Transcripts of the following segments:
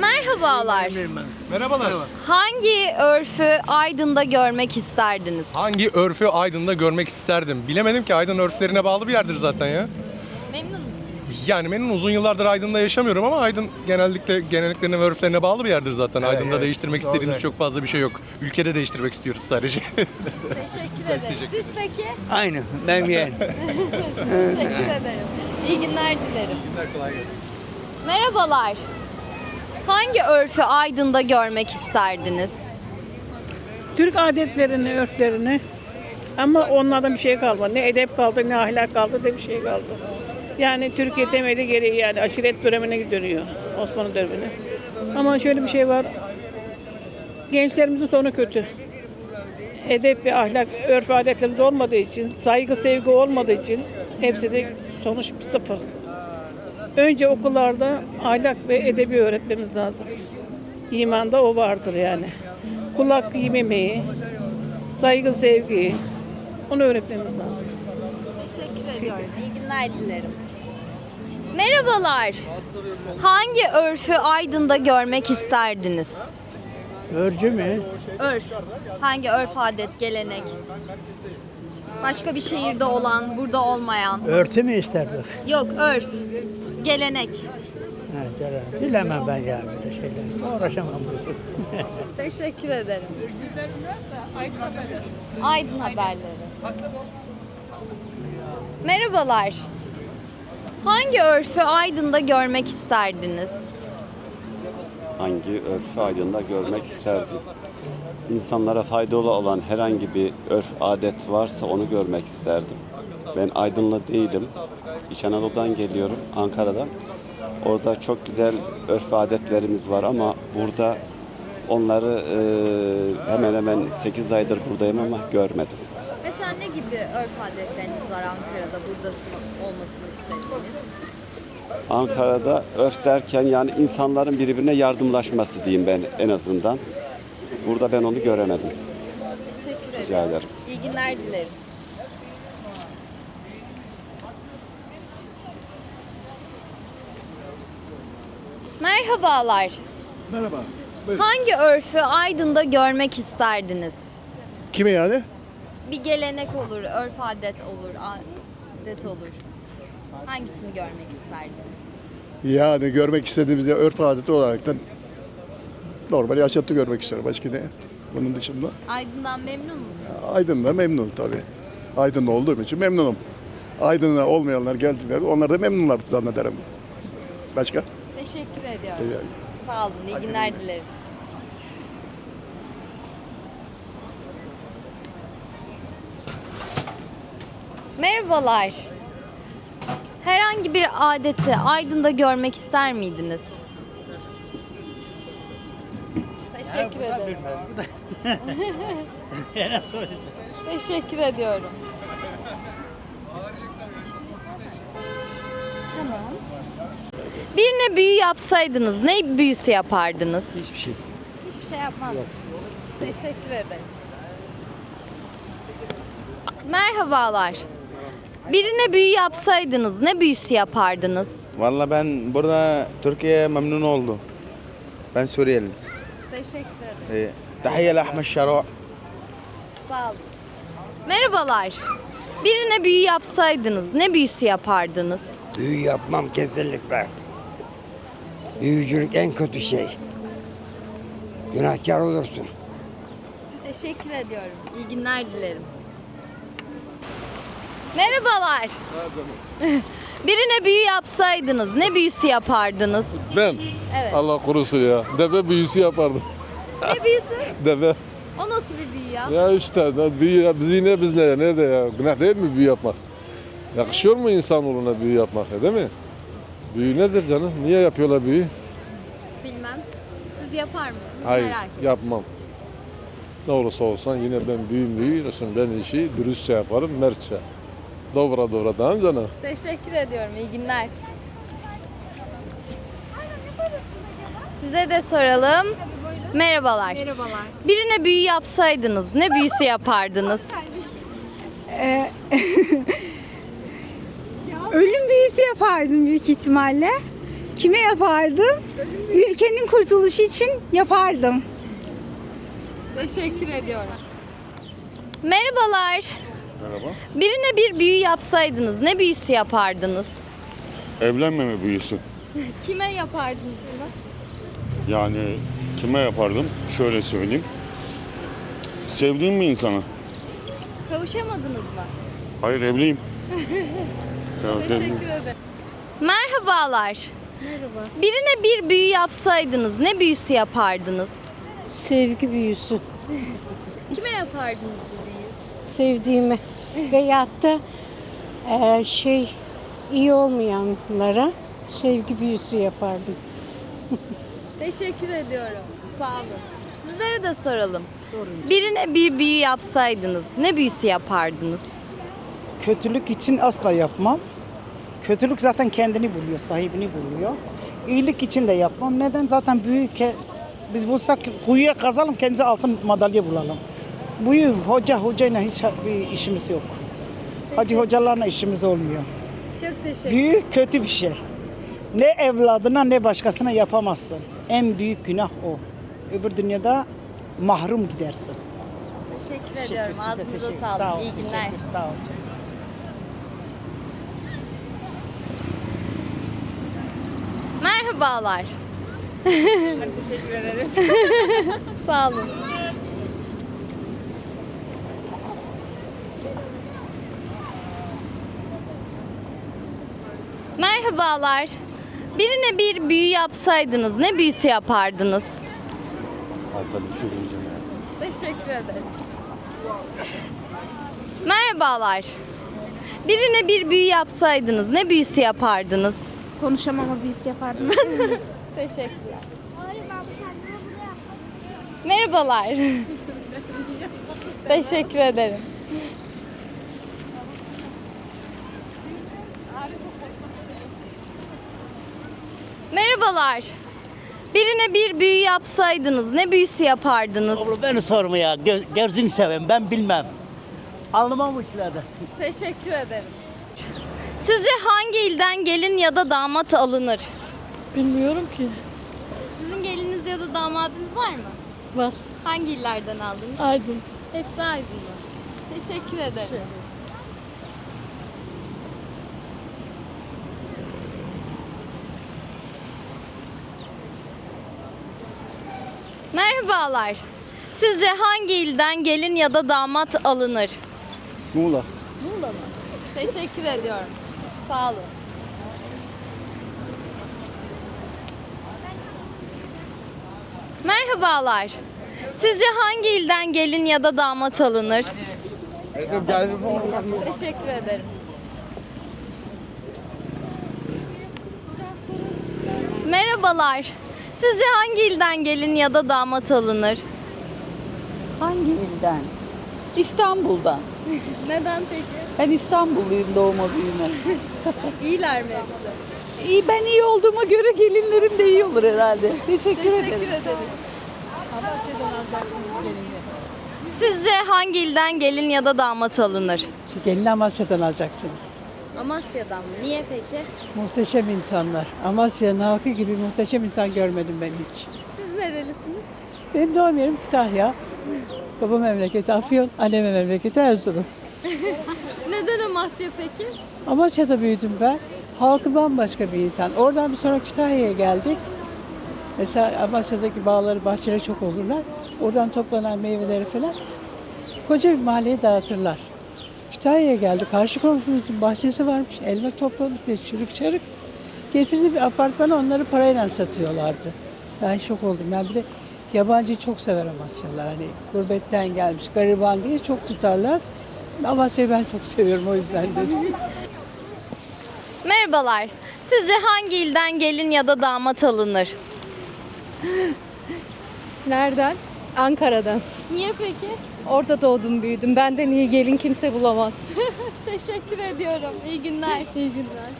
Merhabalar. Merhabalar. Hangi örfü Aydın'da görmek isterdiniz? Hangi örfü Aydın'da görmek isterdim? Bilemedim ki Aydın örflerine bağlı bir yerdir zaten ya. Memnun musunuz? Yani benim uzun yıllardır Aydın'da yaşamıyorum ama Aydın genellikle genelliklerine ve örflerine bağlı bir yerdir zaten. Aydın'da evet. değiştirmek Doğru. istediğimiz çok fazla bir şey yok. Ülkede değiştirmek istiyoruz sadece. Teşekkür ederim. Siz peki? Aynı. Ben yeğen. Teşekkür ederim. İyi günler dilerim. Merhabalar. Hangi örfü Aydın'da görmek isterdiniz? Türk adetlerini, örflerini ama onlardan bir şey kalmadı. Ne edep kaldı, ne ahlak kaldı, ne bir şey kaldı. Yani Türkiye temeli gereği yani aşiret dönemine dönüyor Osmanlı dönemine. Ama şöyle bir şey var. Gençlerimizin sonu kötü. Edep ve ahlak, örf adetlerimiz olmadığı için, saygı, sevgi olmadığı için hepsi de sonuç sıfır. Önce okullarda ahlak ve edebi öğretmemiz lazım. İmanda o vardır yani. Kulak yememeyi, saygı, sevgiyi onu öğretmemiz lazım. Teşekkür ediyorum. İyi günler dilerim. Merhabalar. Hangi örfü Aydın'da görmek isterdiniz? Örgü mü? Örf. Hangi örf, adet, gelenek? Başka bir şehirde olan, burada olmayan. Örtü mü isterdik? Yok, örf. Gelenek. Ha, Bilemem ben ya böyle şeyler. Uğraşamam bu Teşekkür ederim. Aydın haberleri. Merhabalar. Hangi örfü Aydın'da görmek isterdiniz? hangi örfü Aydın'da görmek isterdim. İnsanlara faydalı olan herhangi bir örf adet varsa onu görmek isterdim. Ben Aydınlı değilim. İç Anadolu'dan geliyorum, Ankara'dan. Orada çok güzel örf adetlerimiz var ama burada onları e, hemen hemen 8 aydır buradayım ama görmedim. Mesela ne gibi örf adetleriniz var Ankara'da burada olmasını istediğiniz? Ankara'da örf derken yani insanların birbirine yardımlaşması diyeyim ben en azından. Burada ben onu göremedim. Teşekkür ederim. Rica ederim. İyi günler dilerim. Merhabalar. Merhaba. Hangi örfü Aydın'da görmek isterdiniz? Kime yani? Bir gelenek olur, örf adet olur, adet olur. Hangisini görmek isterdiniz? Yani görmek istediğimiz ya örf adeti olaraktan normal yaşantı görmek istiyorum. Başka ne? Bunun dışında Aydın'dan memnun musun? Aydın'da memnunum tabii. Aydın'da olduğum için memnunum. Aydın'da olmayanlar geldiler. Onlar da memnunlar zannederim. Başka? Teşekkür ediyorum. Ee, Sağ olun, iyi günler dilerim. Merhabalar. Herhangi bir adeti Aydın'da görmek ister miydiniz? Teşekkür ederim. Teşekkür ediyorum. Tamam. Birine büyü yapsaydınız ne büyüsü yapardınız? Hiçbir şey. Hiçbir şey yapmazdım. Teşekkür ederim. Merhabalar. Birine büyü yapsaydınız ne büyüsü yapardınız? Valla ben burada Türkiye memnun oldum. Ben Suriyeliyim. Teşekkür ederim. Ee, Tahiyye Ahmet Şaro. Sağ olun. Merhabalar. Birine büyü yapsaydınız ne büyüsü yapardınız? Büyü yapmam kesinlikle. Büyücülük en kötü şey. Günahkar olursun. Teşekkür ediyorum. İyi günler dilerim. Merhabalar. Birine büyü yapsaydınız ne büyüsü yapardınız? Ben Evet. Allah korusun ya. Deve büyüsü yapardım. Ne büyüsü? Deve. O nasıl bir büyü ya? Ya işte büyü ya, biz yine biz ne nerede ya? Günah değil mi büyü yapmak? Yakışıyor mu insanoğluna büyü yapmak ya, değil mi? Büyü nedir canım? Niye yapıyorlar büyü? Bilmem. Siz yapar mısınız? Hayır, Merak ettim. yapmam. Ne olursa olsan yine ben büyüm büyüyorsun. Ben işi dürüstçe yaparım, mertçe. Dobra dobra tamam canım? Teşekkür ediyorum. İyi günler. Size de soralım. Merhabalar. Merhabalar. Birine büyü yapsaydınız ne büyüsü yapardınız? Ölüm büyüsü yapardım büyük ihtimalle. Kime yapardım? Ülkenin kurtuluşu için yapardım. Teşekkür ediyorum. Merhabalar. Merhaba. Birine bir büyü yapsaydınız ne büyüsü yapardınız? Evlenmeme büyüsü. Kime yapardınız bunu? Yani kime yapardım? Şöyle söyleyeyim. Sevdiğim bir insana. Kavuşamadınız mı? Hayır evliyim. Teşekkür ederim. Merhabalar. Merhaba. Birine bir büyü yapsaydınız ne büyüsü yapardınız? Sevgi büyüsü. Kime yapardınız bu büyüyü? Sevdiğimi. Veyahut da eee, şey iyi olmayanlara sevgi büyüsü yapardım. Teşekkür ediyorum. Sağ olun. Sizlere de soralım. Birine bir büyü yapsaydınız ne büyüsü yapardınız? Kötülük için asla yapmam. Kötülük zaten kendini buluyor, sahibini buluyor. İyilik için de yapmam. Neden? Zaten büyük biz bulsak kuyuya kazalım kendimize altın madalya bulalım. Büyü hoca hocayla hiç bir işimiz yok. Hacı hocalarla işimiz olmuyor. Çok teşekkür Büyü kötü bir şey. Ne evladına ne başkasına yapamazsın. En büyük günah o. Öbür dünyada mahrum gidersin. Teşekkür ediyorum. Ağzınıza sağlık. Sağ. İyi günler. Teşekkür. Sağ ol. Merhabalar. teşekkür ederiz. Sağ olun. Merhabalar. Birine bir büyü yapsaydınız ne büyüsü yapardınız? Arkada bir şey diyeceğim ya. Teşekkür ederim. Merhabalar. Birine bir büyü yapsaydınız ne büyüsü yapardınız? Konuşamama büyüsü yapardım. Teşekkürler. Merhabalar. Teşekkür ederim. Merhabalar. Birine bir büyü yapsaydınız ne büyüsü yapardınız? beni sorma ya. Gözünü seveyim ben bilmem. Anlamam işlerden. Teşekkür ederim. Sizce hangi ilden gelin ya da damat alınır? Bilmiyorum ki. Sizin geliniz ya da damadınız var mı? Var. Hangi illerden aldınız? Aydın. Hepsi Aydın'da. Teşekkür ederim. Merhabalar. Sizce hangi ilden gelin ya da damat alınır? Muğla. Teşekkür ediyorum. Sağ olun. Merhabalar. Sizce hangi ilden gelin ya da damat alınır? Teşekkür ederim. Merhabalar. Sizce hangi ilden gelin ya da damat alınır? Hangi ilden? İstanbul'dan. Neden peki? Ben İstanbulluyum doğma büyüme. İyiler mi hepsi? İyi ben iyi olduğuma göre gelinlerim de iyi olur herhalde. Teşekkür, Teşekkür ederim. ederim. Sizce hangi ilden gelin ya da damat alınır? Gelin Amasya'dan alacaksınız. Amasya'dan mı? Niye peki? Muhteşem insanlar. Amasya'nın halkı gibi muhteşem insan görmedim ben hiç. Siz nerelisiniz? Benim doğum yerim Kütahya. Baba memleketi Afyon, anneme memleketi Erzurum. Amasya peki? Amasya'da büyüdüm ben. Halkı bambaşka bir insan. Oradan bir sonra Kütahya'ya geldik. Mesela Amasya'daki bağları, bahçeleri çok olurlar. Oradan toplanan meyveleri falan koca bir mahalleye dağıtırlar. Kütahya'ya geldi. Karşı komşumuzun bahçesi varmış. Elma toplamış bir çürük çarık. Getirdi bir apartmana onları parayla satıyorlardı. Ben şok oldum. Ben bir de yabancıyı çok sever Amasyalılar. Hani gurbetten gelmiş, gariban diye çok tutarlar. Amasya'yı ben çok seviyorum o yüzden dedim. Merhabalar. Sizce hangi ilden gelin ya da damat alınır? Nereden? Ankara'dan. Niye peki? Orada doğdum büyüdüm. Benden iyi gelin kimse bulamaz. Teşekkür ediyorum. İyi günler. İyi günler.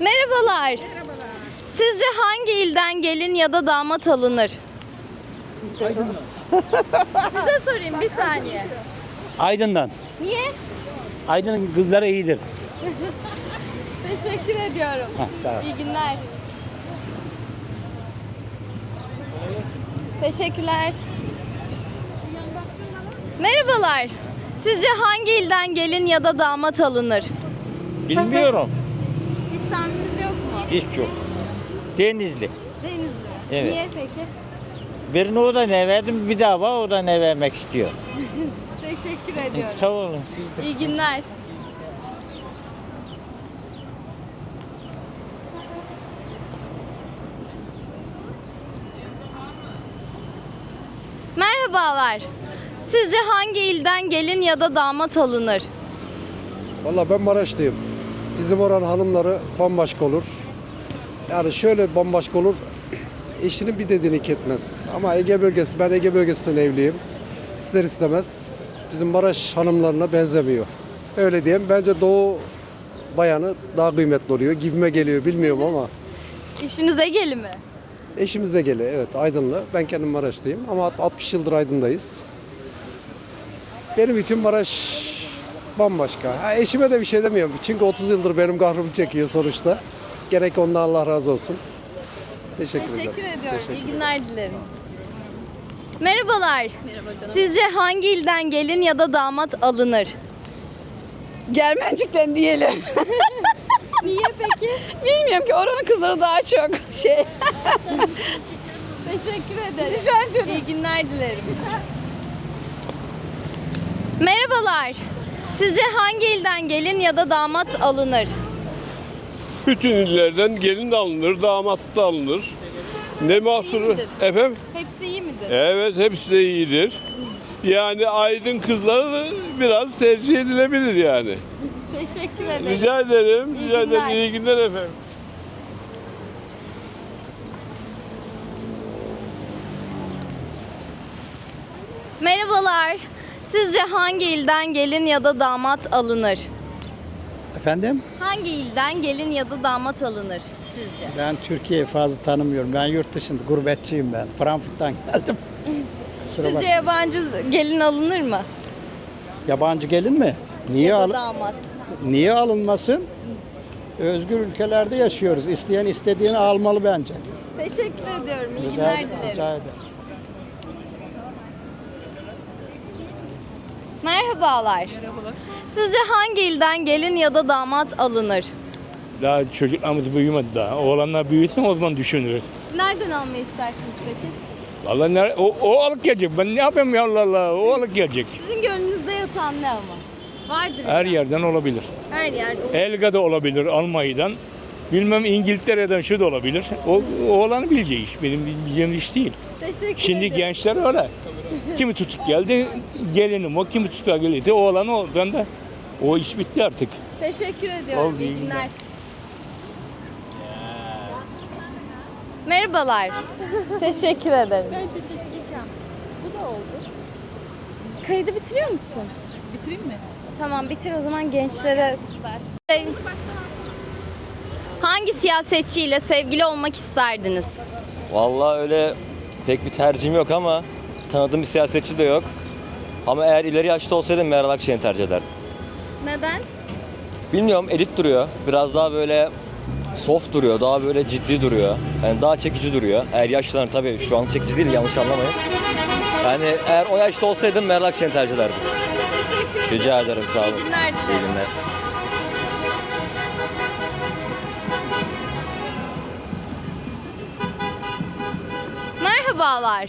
Merhabalar. Sizce hangi ilden gelin ya da damat alınır? Size sorayım bir saniye. Aydın'dan. Niye? Aydın'ın kızları iyidir. Teşekkür ediyorum. sağ ol. İyi günler. Teşekkürler. Merhabalar. Sizce hangi ilden gelin ya da damat alınır? Bilmiyorum. Hiç tahmininiz yok mu? Hiç yok. Denizli. Denizli? Evet. Niye peki? Birini o da ne verdim bir daha var o da ne vermek istiyor. Teşekkür ediyorum. Sağ olun siz de. İyi günler. Merhabalar. Sizce hangi ilden gelin ya da damat alınır? Valla ben Maraşlıyım. Bizim oranın hanımları bambaşka olur. Yani şöyle bambaşka olur. Eşinin bir dediğini etmez. Ama Ege bölgesi, ben Ege bölgesinden evliyim. İster istemez bizim Maraş hanımlarına benzemiyor. Öyle diyeyim. Bence Doğu bayanı daha kıymetli oluyor. Gibime geliyor bilmiyorum ama. İşinize geli mi? Eşimize geliyor evet Aydınlı. Ben kendim Maraşlıyım ama 60 yıldır Aydın'dayız. Benim için Maraş bambaşka. Ha, eşime de bir şey demiyorum. Çünkü 30 yıldır benim kahrımı çekiyor sonuçta. Gerek ondan Allah razı olsun. Teşekkür, Teşekkür ederim. ediyorum. Teşekkür İyi günler dilerim. Merhabalar. Merhaba canım. Sizce hangi ilden gelin ya da damat alınır? Germencikten diyelim. Niye peki? Bilmiyorum ki oranın kızları daha çok şey. Teşekkür ederim. Rica ederim. İyi günler dilerim. Merhabalar. Sizce hangi ilden gelin ya da damat alınır? Bütün illerden gelin de alınır, damat da alınır. Ne mahsuru? midir? Efendim? Hepsi iyi midir? Evet, hepsi de iyidir. Yani aydın kızları da biraz tercih edilebilir yani. Teşekkür ederim. Rica ederim, İyi rica ederim. günler. İyi günler efendim. Merhabalar. Sizce hangi ilden gelin ya da damat alınır? Efendim? Hangi ilden gelin ya da damat alınır sizce? Ben Türkiye'yi fazla tanımıyorum. Ben yurt dışında gurbetçiyim ben. Frankfurt'tan geldim. Kusura Sizce bak. yabancı gelin alınır mı? Yabancı gelin mi? Niye ya da damat. niye alınmasın? Özgür ülkelerde yaşıyoruz. İsteyen istediğini almalı bence. Teşekkür ediyorum. İyi günler dilerim. rica ederim. Merhabalar. Sizce hangi ilden gelin ya da damat alınır? Daha çocuklarımız büyümedi daha. Oğlanlar büyüsün o zaman düşünürüz. Nereden almayı istersiniz peki? Vallahi ne, o, o alık gelecek. Ben ne yapayım ya Allah Allah. O alık gelecek. Sizin gönlünüzde yatan ne ama? Vardır Her illa. yerden olabilir. Her yerde. olur. Elga'da olabilir, Almanya'dan. Bilmem İngiltere'den şu da olabilir. O, o olanı bileceği iş. Benim bileceğim iş değil. Teşekkür Şimdi ederim. gençler öyle. Kimi tutuk geldi, gelinim o. Kimi tutuk geldi, o olanı oradan da. O iş bitti artık. Teşekkür ediyorum. Oldu, İyi iyi günler. günler. Merhabalar. teşekkür ederim. Ben teşekkür edeceğim. Bu da oldu. Kaydı bitiriyor musun? Bitireyim mi? Tamam bitir o zaman gençlere ver. Hangi siyasetçiyle sevgili olmak isterdiniz? Vallahi öyle pek bir tercihim yok ama tanıdığım bir siyasetçi de yok. Ama eğer ileri yaşta olsaydım Meral Akşener'i tercih ederdim. Neden? Bilmiyorum elit duruyor. Biraz daha böyle soft duruyor. Daha böyle ciddi duruyor. Yani daha çekici duruyor. Eğer yaşlılar tabii şu an çekici değil yanlış anlamayın. Yani eğer o yaşta olsaydım Meral Akşener'i tercih ederdim. Rica ederim sağ olun. İyi günler İyi dilerim. günler. Merhabalar.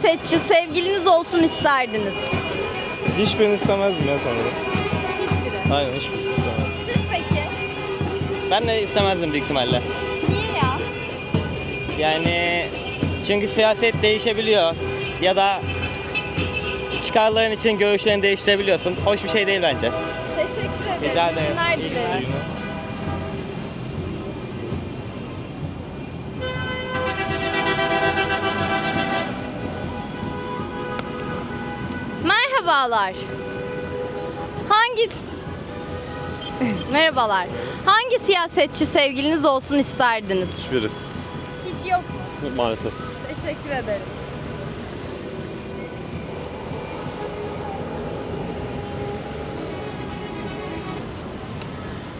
Siyasetçi sevgiliniz olsun isterdiniz? Hiçbirini istemezdim ya sanırım. Hiçbiri. Aynen hiçbirisi istemezdim. Siz peki? Ben de istemezdim büyük ihtimalle. Niye ya? Yani çünkü siyaset değişebiliyor ya da çıkarların için görüşlerini değiştirebiliyorsun. Hoş bir şey değil bence. Teşekkür ederim. ederim. Rica İyi ederim. günler İyi dilerim. Merhabalar. Hangi Merhabalar. Hangi siyasetçi sevgiliniz olsun isterdiniz? Hiçbiri. Hiç yok mu? Maalesef. Teşekkür ederim.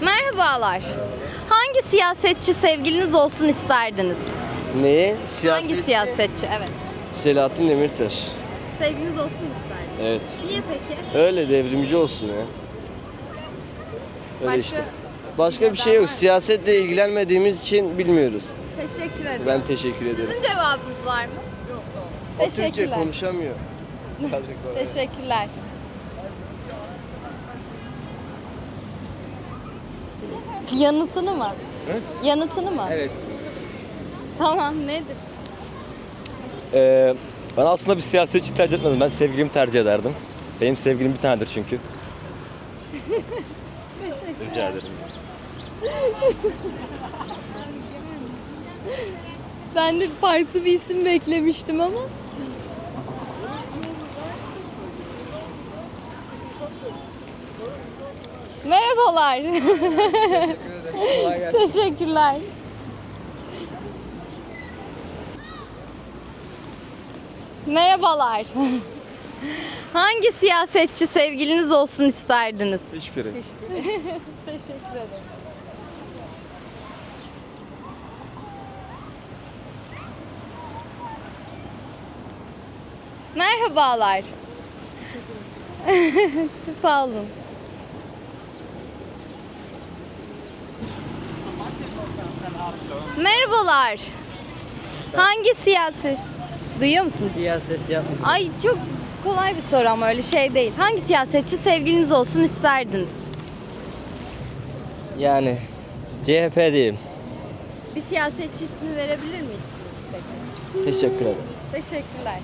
Merhabalar. Hangi siyasetçi sevgiliniz olsun isterdiniz? Neyi? Hangi siyasetçi? Evet. Selahattin Demirtaş. Sevgiliniz olsun isterdiniz. Evet. Niye peki? Öyle devrimci olsun ya. Öyle Başka- işte. Başka bir şey yok. Siyasetle ilgilenmediğimiz için bilmiyoruz. Teşekkür ederim. Ben teşekkür ederim. Sizin cevabınız var mı? Yok. O Türkçe Teşekkürler. konuşamıyor. Teşekkürler. Yanıtını mı? Yanıtını mı? Evet. Tamam nedir? Ee, ben aslında bir siyasetçi tercih etmedim. Ben sevgilimi tercih ederdim. Benim sevgilim bir tanedir çünkü. Teşekkür Rica ederim. Ben de farklı bir isim beklemiştim ama. Merhabalar. Teşekkürler. Merhabalar. Hangi siyasetçi sevgiliniz olsun isterdiniz? Hiçbiri. Teşekkür ederim. Merhabalar. Sağ olun. Merhabalar. Hangi siyaset? Duyuyor musunuz? Siyaset yapma. Ay çok kolay bir soru ama öyle şey değil. Hangi siyasetçi sevgiliniz olsun isterdiniz? Yani CHP diyeyim. Bir siyasetçi ismi verebilir miyiz peki? Teşekkür ederim. Teşekkürler.